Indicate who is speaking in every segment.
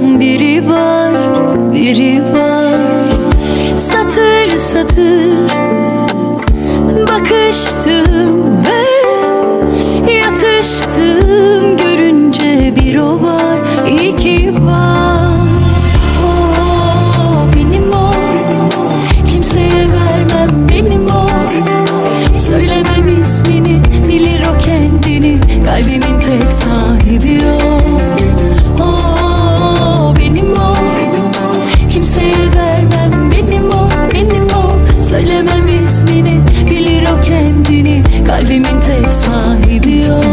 Speaker 1: Aman biri var, biri var. Satır satır Bakıştım ve yatıştım. Görünce bir o var, iki var. Oh, benim o, kimseye vermem benim o Söylemem ismini, bilir o kendini. Kalbimin tek sahibi o. Söylemem ismini bilir o kendini. Kalbimin tek sahibi o.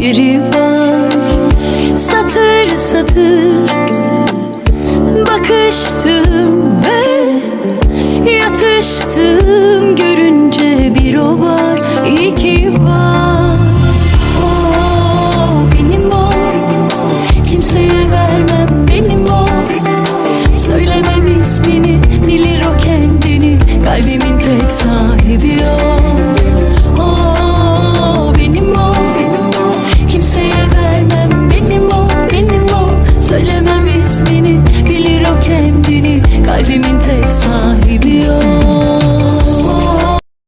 Speaker 1: biri var. Satır satır bakıştım ve yatıştım.